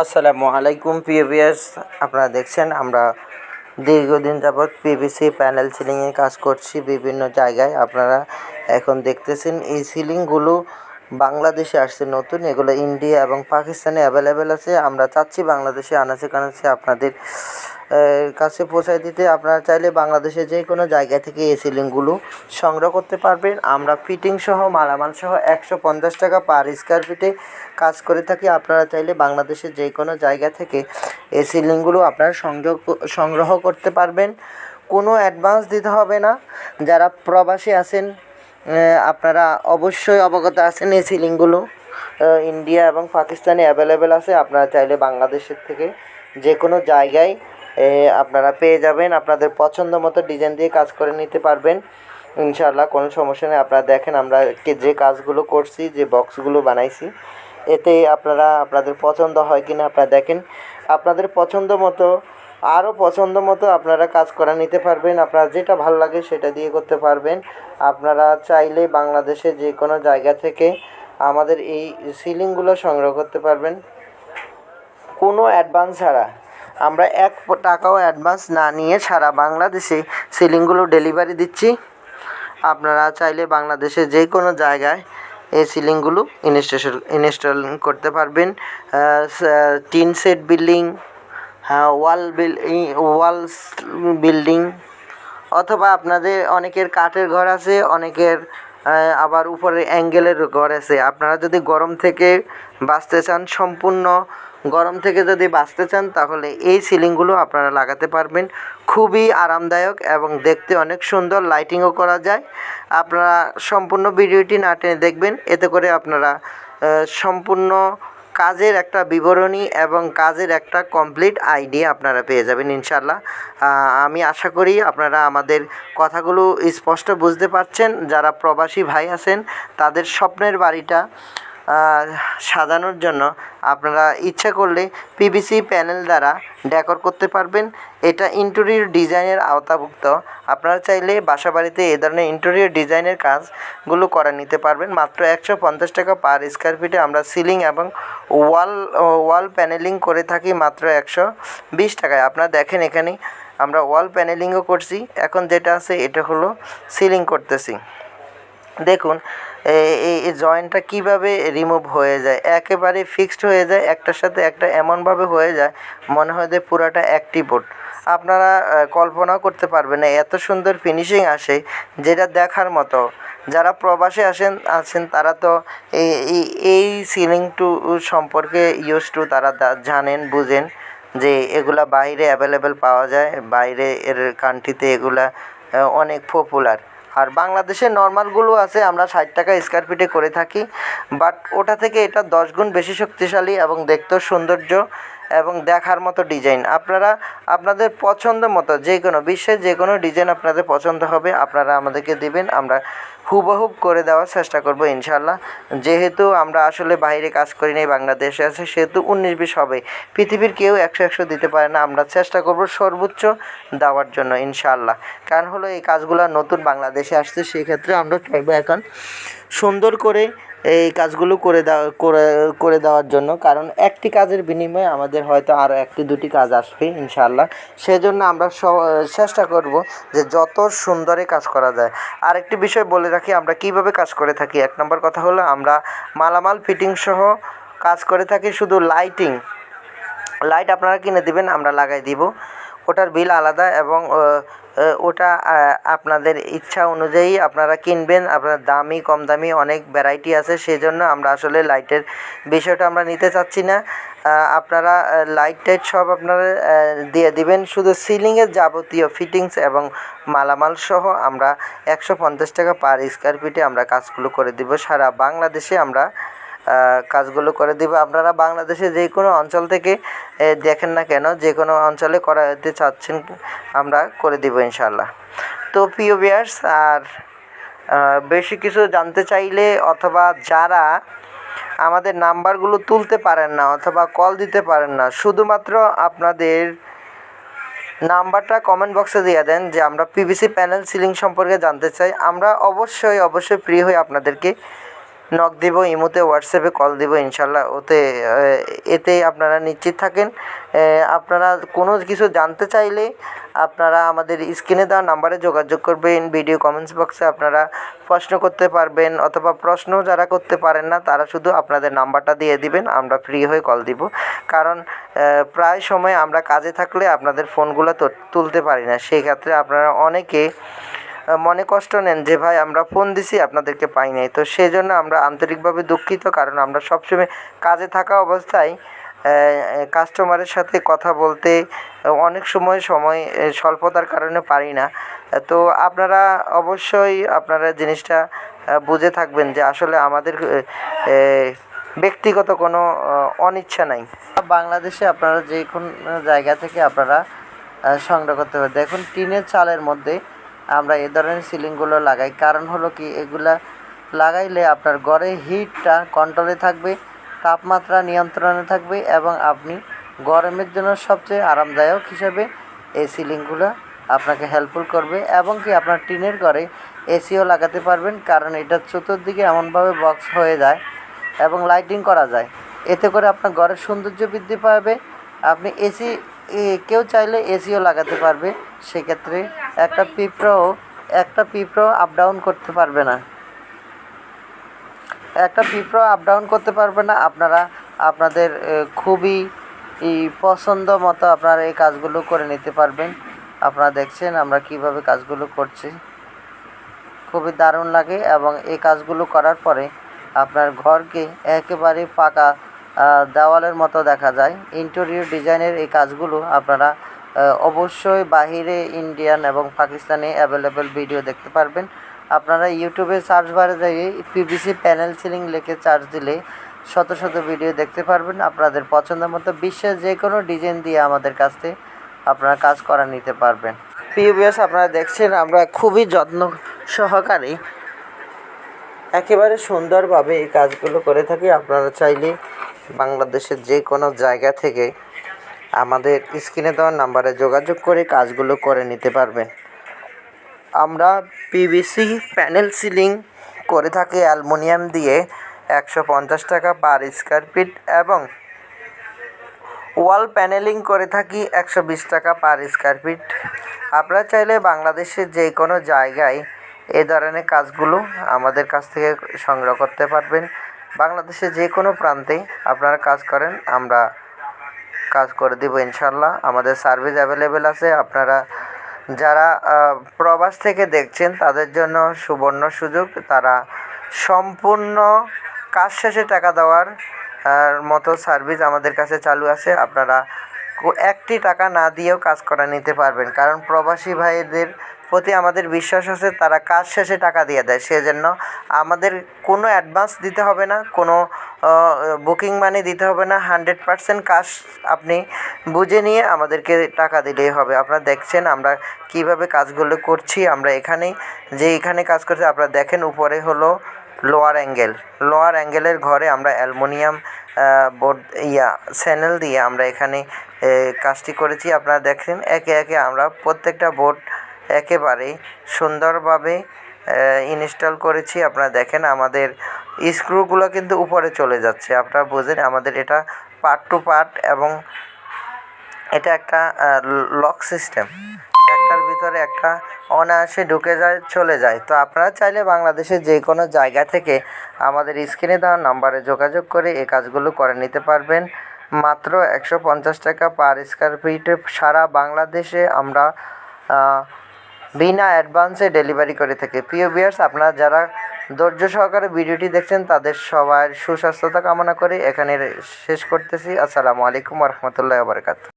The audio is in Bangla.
আসসালামু আলাইকুম পিভিএস আপনারা দেখছেন, আমরা দীর্ঘদিন যাবৎ পিভিসি প্যানেল সিলিংয়ের কাজ করছি বিভিন্ন জায়গায়। আপনারা এখন দেখতেছেন, এই সিলিংগুলো বাংলাদেশে আসছে নতুন। এগুলো ইন্ডিয়া এবং পাকিস্তানে অ্যাভেলেবেল আছে। আমরা চাচ্ছি বাংলাদেশে আনাচে কানাচে আপনাদের কাছে পৌঁছায় দিতে আপনারা চাইলে বাংলাদেশে যে কোনো জায়গা থেকে এই সিলিংগুলো সংগ্রহ করতে পারবেন। আমরা ফিটিং সহ, মালামাল সহ একশো পঞ্চাশ টাকা পার স্কোয়ার ফিটে কাজ করে থাকি। আপনারা চাইলে বাংলাদেশের যে কোনো জায়গা থেকে এই সিলিংগুলো আপনারা সংযোগ, সংগ্রহ করতে পারবেন। কোনো অ্যাডভান্স দিতে হবে না। যারা প্রবাসী আছেন আপনারা অবশ্যই অবগত আছেন এই সিলিংগুলো। ইন্ডিয়া এবং পাকিস্তানে অ্যাভেলেবেল আছে। আপনারা চাইলে বাংলাদেশের থেকে যে কোনো জায়গায় আপনারা পেয়ে যাবেন, আপনাদের পছন্দ মতো ডিজাইন দিয়ে কাজ করে নিতে পারবেন। ইনশাআল্লাহ কোনো সমস্যা নেই, আপনারা দেখেন আমরা যে কাজগুলো করছি, যে বক্সগুলো বানাইছি, এতে আপনারা, আপনাদের পছন্দ হয় কিনা আপনারা দেখেন। আপনাদের পছন্দ মতো আরও পছন্দ মতো আপনারা কাজ করা নিতে পারবেন, আপনার যেটা ভালো লাগে সেটা দিয়ে করতে পারবেন। আপনারা চাইলে বাংলাদেশে যে কোনো জায়গা থেকে আমাদের এই সিলিংগুলো সংগ্রহ করতে পারবেন। কোনো অ্যাডভান্স ছাড়া। আমরা এক টাকাও অ্যাডভান্স না নিয়ে সারা বাংলাদেশে সিলিংগুলো ডেলিভারি দিচ্ছি। আপনারা চাইলে বাংলাদেশে যে কোনো জায়গায় এই সিলিংগুলো ইনস্টেশন ইনস্টল করতে পারবেন। টিন সেট বিল্ডিং ওয়াল বিল ওয়াল বিল্ডিং অথবা আপনাদের অনেকের কাঠের ঘর আছে, অনেকের আবার উপরে অ্যাঙ্গেলের ঘর আছে। আপনারা যদি গরম থেকে বাঁচতে চান, সম্পূর্ণ গরম থেকে যদি বাঁচতে চান, তাহলে এই সিলিংগুলো আপনারা লাগাতে পারবেন। খুবই আরামদায়ক এবং দেখতে অনেক সুন্দর লাইটিংও করা যায়। আপনারা সম্পূর্ণ ভিডিওটি না টেনে দেখবেন, এতে করে আপনারা সম্পূর্ণ কাজের একটা বিবরণী এবং কাজের একটা কমপ্লিট আইডিয়া আপনারা পেয়ে যাবেন ইনশাল্লাহ আমি আশা করি আপনারা আমাদের কথাগুলো স্পষ্ট বুঝতে পারছেন। যারা প্রবাসী ভাই আছেন, তাদের স্বপ্নের বাড়িটা সাজানোর জন্য আপনারা ইচ্ছা করলে পিভিসি প্যানেল দ্বারা ডেকর করতে পারবেন। এটা ইন্টেরিয়র ডিজাইনের আওতাভুক্ত। আপনারা চাইলে বাসা বাড়িতে এ ধরনের ইন্টেরিয়র ডিজাইনের কাজগুলো করে নিতে পারবেন। মাত্র একশো পঞ্চাশ টাকা পার স্কোয়ার ফিটে আমরা সিলিং এবং ওয়াল ওয়াল প্যানেলিং করে থাকি মাত্র একশো বিশ টাকায়। আপনারা দেখেন এখানে আমরা ওয়াল প্যানেলিংও করছি। এখন যেটা আছে, এটা হলো সিলিং করতেছি। দেখুন এই জয়েন্টটা কীভাবে রিমুভ হয়ে যায়? একেবারে ফিক্সড হয়ে যায়, একটার সাথে একটা এমনভাবে হয়ে যায়, মনে হয় যে পুরাটা একটি বোর্ড আপনারা কল্পনাও করতে পারবেন না, এত সুন্দর ফিনিশিং আসে, যেটা দেখার মতো। যারা প্রবাসে আসেন, আছেন, তারা তো এই এই- সিলিং টু সম্পর্কে ইউজ টু তারা জানেন, বুঝেন যে এগুলা বাইরে অ্যাভেলেবেল পাওয়া যায়, বাইরে এর কান্ট্রিতে এগুলা অনেক পপুলার আর বাংলাদেশে নর্মালগুলো আছে, আমরা ষাট টাকা স্কোয়ার ফিটে করে থাকি বাট ওটা থেকে এটা দশ গুণ বেশি শক্তিশালী এবং দেখতেও সৌন্দর্য এবং দেখার মতো ডিজাইন। আপনারা আপনাদের পছন্দ মতো যে কোনো বিশ্বের যে কোনো ডিজাইন আপনাদের পছন্দ হবে, আপনারা আমাদেরকে দিবেন। আমরা হুবহুব করে দেওয়ার চেষ্টা করব ইনশাল্লাহ যেহেতু আমরা আসলে বাইরে কাজ করি নাই, বাংলাদেশে আছে, সেহেতু উনিশ বিশ হবে। পৃথিবীর কেউ একশো একশো দিতে পারে না। আমরা চেষ্টা করব সর্বোচ্চ দেওয়ার জন্য ইনশাল্লাহ কারণ হলো এই কাজগুলো নতুন বাংলাদেশে আসছে, সেক্ষেত্রে আমরা চাইব এখন সুন্দর করে এই কাজগুলো করে দেওয়া করে করে দেওয়ার জন্য। কারণ একটি কাজের বিনিময়ে আমাদের হয়তো আরও একটি, দুটি কাজ আসবে, ইনশাআল্লাহ। সেজন্য আমরা চেষ্টা করব যে যত সুন্দরে কাজ করা যায়। আরেকটি বিষয় বলে রাখি, আমরা কীভাবে কাজ করে থাকি? এক নম্বর কথা হলো, আমরা মালামাল ফিটিং সহ কাজ করে থাকি শুধু লাইটিং। লাইট আপনারা কিনে দিবেন, আমরা লাগাই দিব। ওটার বিল আলাদা এবং ওটা আপনাদের ইচ্ছা অনুযায়ী আপনারা কিনবেন। আপনার দামি, কম দামি অনেক ভ্যারাইটি আছে সেই জন্য আমরা আসলে লাইটের বিষয়টা আমরা নিতে চাচ্ছি না। আপনারা লাইট টাইট সব আপনারা দিয়ে দিবেন। শুধু সিলিংয়ের যাবতীয় ফিটিংস এবং মালামাল সহ আমরা একশো পঞ্চাশ টাকা পার স্কোয়ার ফিটে আমরা কাজগুলো করে দিব। সারা বাংলাদেশে আমরা কাজগুলো করে দিব। আপনারা বাংলাদেশে যে কোনো অঞ্চল থেকে দেখেন না কেন, যে কোনো অঞ্চলে করাতে চাচ্ছেন, আমরা করে দিব ইনশাল্লাহ তো প্রিয় বিয়ার্স আর বেশি কিছু জানতে চাইলে অথবা যারা আমাদের নাম্বারগুলো তুলতে পারেন না অথবা কল দিতে পারেন না, শুধুমাত্র আপনাদের নাম্বারটা কমেন্ট বক্সে দিয়ে দেন যে আমরা পিভিসি প্যানেল সিলিং সম্পর্কে জানতে চাই। আমরা অবশ্যই অবশ্যই ফ্রি হয়ে আপনাদেরকে নক দিব, ইমোতে হোয়াটসঅ্যাপে কল দিব ইনশাল্লাহ। ওতে এতেই আপনারা নিশ্চিত থাকেন। আপনারা কোনো কিছু জানতে চাইলে আপনারা আমাদের স্ক্রিনে দেওয়া নাম্বারে যোগাযোগ করবেন। ভিডিও কমেন্টস বক্সে আপনারা প্রশ্ন করতে পারবেন অথবা প্রশ্ন যারা করতে পারেন না, তারা শুধু আপনাদের নাম্বারটা দিয়ে দিবেন, আমরা ফ্রি হয়ে কল দিব। কারণ প্রায় সময় আমরা কাজে থাকলে আপনাদের ফোনগুলো তো তুলতে পারি না। সেই ক্ষেত্রে আপনারা অনেকে মনে কষ্ট নেন যে, ভাই, আমরা ফোন দিছি, আপনাদেরকে পাই নাই। তো সেই জন্য আমরা আন্তরিকভাবে দুঃখিত, কারণ আমরা সবসময় কাজে থাকা অবস্থায় কাস্টমারের সাথে কথা বলতে অনেক সময় সময় স্বল্পতার কারণে পারি না। তো আপনারা অবশ্যই আপনারা জিনিসটা বুঝে থাকবেন যে, আসলে আমাদের ব্যক্তিগত কোনো অনিচ্ছা নাই। বাংলাদেশে আপনারা যে কোনো জায়গা থেকে আপনারা সংগ্রহ করতে পারেন। দেখুন, টিনের চালের মধ্যে আমরা এ ধরনের সিলিংগুলো লাগাই। কারণ হলো কি, এগুলা লাগাইলে আপনার ঘরে হিটটা কন্ট্রোলে থাকবে, তাপমাত্রা নিয়ন্ত্রণে থাকবে এবং আপনি গরমের জন্য সবচেয়ে আরামদায়ক হিসেবে এই সিলিংগুলো আপনাকে হেল্পফুল করবে এবং কি আপনার টিনের ঘরে এসিও লাগাতে পারবেন। কারণ এটা চতুর্দিকে এমনভাবে বক্স হয়ে যায় এবং লাইটিং করা যায়। এতে করে আপনার ঘরের সৌন্দর্য বৃদ্ধি পাবে। আপনি এসি কেউ চাইলে এসিও লাগাতে পারবে। সেক্ষেত্রে একটা পিঁপড়াও একটা পিঁপড়াও আপ ডাউন করতে পারবে না। একটা পিঁপড়া আপ ডাউন করতে পারবে না, আপনারা, আপনাদের খুবই পছন্দ মতো আপনারা এই কাজগুলো করে নিতে পারবেন। আপনারা দেখছেন আমরা কীভাবে কাজগুলো করছি। খুবই দারুণ লাগে এবং এই কাজগুলো করার পরে আপনার ঘরকে একেবারে পাকা দেওয়ালের মতো দেখা যায়। ইন্টেরিয়র ডিজাইনের এই কাজগুলো আপনারা অবশ্যই বাহিরে ইন্ডিয়ান এবং পাকিস্তানে অ্যাভেলেবেল ভিডিও দেখতে পারবেন। আপনারা ইউটিউবে সার্চ বারে যাই পিভিসি প্যানেল সিলিং লিখে চার্জ দিলে শত শত ভিডিও দেখতে পারবেন। আপনাদের পছন্দের মতো বিশ্বের যে কোনো ডিজাইন দিয়ে আমাদের কাছ থেকে আপনারা কাজ করা নিতে পারবেন। পিভিএস আপনারা দেখছেন আমরা খুবই যত্ন সহকারে একেবারে সুন্দরভাবে এই কাজগুলো করে থাকি। আপনারা চাইলে বাংলাদেশের যে কোনো জায়গা থেকে আমাদের স্ক্রিনে দেওয়া নাম্বারে যোগাযোগ করে কাজগুলো করে নিতে পারবেন। আমরা পিভিসি প্যানেল সিলিং করে থাকি অ্যালুমিনিয়াম দিয়ে একশো পঞ্চাশ টাকা পার স্কোয়ার ফিট এবং ওয়াল প্যানেলিং করে থাকি একশো বিশ টাকা পার স্কোয়ার ফিট আপনারা চাইলে বাংলাদেশের যে কোনো জায়গায় এই ধরনের কাজগুলো আমাদের কাছ থেকে সংগ্রহ করতে পারবেন। বাংলাদেশের যে কোনো প্রান্তে আপনারা কাজ করেন, আমরা কাজ করে দিব ইনশাল্লাহ। আমাদের সার্ভিস অ্যাভেলেবেল আছে। আপনারা যারা প্রবাস থেকে দেখছেন, তাদের জন্য সুবর্ণ সুযোগ। তারা সম্পূর্ণ কাজ শেষে টাকা দেওয়ার মতো সার্ভিস আমাদের কাছে চালু আছে। আপনারা একটি টাকা না দিয়েও কাজ করা নিতে পারবেন। কারণ প্রবাসী ভাইদের প্রতি আমাদের বিশ্বাস আছে, তারা কাজ শেষে টাকা দিয়ে দেয়। সেজন্য আমাদের কোনো অ্যাডভান্স দিতে হবে না, কোনো বুকিং মানি দিতে হবে না। হান্ড্রেড পার্সেন্ট কাজ আপনি বুঝে নিয়ে আমাদেরকে টাকা দিলেই হবে। আপনারা দেখছেন আমরা কীভাবে কাজগুলো করছি, আমরা এখানে যে এখানে কাজ করছি, আপনারা দেখেন উপরে হলো লোয়ার অ্যাঙ্গেল লোয়ার অ্যাঙ্গেলের ঘরে আমরা অ্যালুমিনিয়াম বোর্ড ইয়া স্যানেল দিয়ে আমরা এখানে কাজটি করেছি। আপনারা দেখেন একে একে আমরা প্রত্যেকটা বোর্ড একেবারে সুন্দরভাবে ইনস্টল করেছি। আপনারা দেখেন আমাদের স্ক্রুগুলো কিন্তু উপরে চলে যাচ্ছে। আপনারা বোঝেন আমাদের এটা পার্ট টু পার্ট এবং এটা একটা লক সিস্টেম একটার ভিতরে একটা অনায়াসে ঢুকে যায়, চলে যায়। তো আপনারা চাইলে বাংলাদেশের যে কোনো জায়গা থেকে আমাদের স্ক্রিনে দেওয়া নাম্বারে যোগাযোগ করে এই কাজগুলো করে নিতে পারবেন। মাত্র একশো পঞ্চাশ টাকা পার স্কোয়ার ফিটে সারা বাংলাদেশে আমরা বিনা অ্যাডভান্সে ডেলিভারি করে থাকি। প্রিয় বিয়ার্স আপনারা যারা ধৈর্য সহকারে ভিডিওটি দেখছেন, তাদের সবার সুস্বাস্থ্যতা কামনা করে এখানে শেষ করতেছি। আসসালামু আলাইকুম রহমতুল্লাহ বারকাত